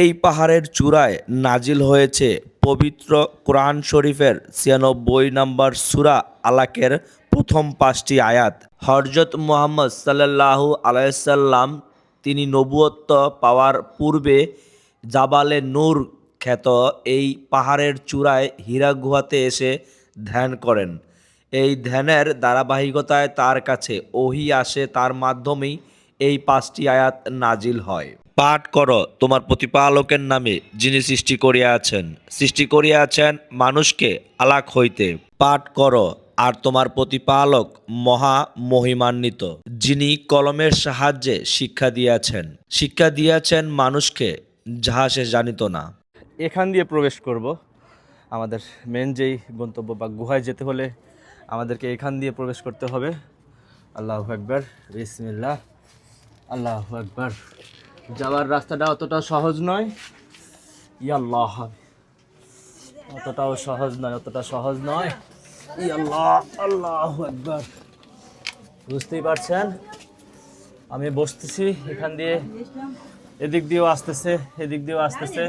এই পাহাড়ের চূড়ায় নাজিল হয়েছে পবিত্র কোরআন শরীফের ছিয়ানব্বই নম্বর সুরা আলাকের প্রথম পাঁচটি আয়াত। হরজত মুহাম্মদ সাল্লাল্লাহু আলাইসাল্লাম তিনি নবুয়ত্ব পাওয়ার পূর্বে জাবালে নূর খ্যাত এই পাহাড়ের চূড়ায় হীরা গুহাতে এসে ধ্যান করেন। এই ধ্যানের ধারাবাহিকতায় তার কাছে ওহি আসে, তার মাধ্যমেই এই পাঁচটি আয়াত নাজিল হয়। পাঠ করো, তোমার প্রতিপালকের নামে যিনি সৃষ্টি করিয়াছেন সৃষ্টি করিয়াছেন মানুষকে আলাক হইতে। পাঠ করো, আর তোমার প্রতিপালক মহা মহিমান্বিত, যিনি কলমের সাহায্যে শিক্ষা দিয়াছেন। শিক্ষা দিয়াছেন মানুষকে, যাহা সে জানিত না। এখান দিয়ে প্রবেশ করব। আমাদের মেন যেই গন্তব্য বা গুহায় যেতে হলে আমাদেরকে এখান দিয়ে প্রবেশ করতে হবে। আল্লাহ একবার বিসমিল্লাহ। আল্লাহ একবার যাওয়ার রাস্তাটা অতটা সহজ নয়। ইয়াল্লাহ। অতটাও সহজ নয়, অতটা সহজ নয়। ইয়াল্লাহ, আল্লাহ একবার বুঝতেই পারছেন? আমি বসতেছি, এখান দিয়ে এদিক দিয়েও আসতেছে, এদিক দিয়েও আসতেছে।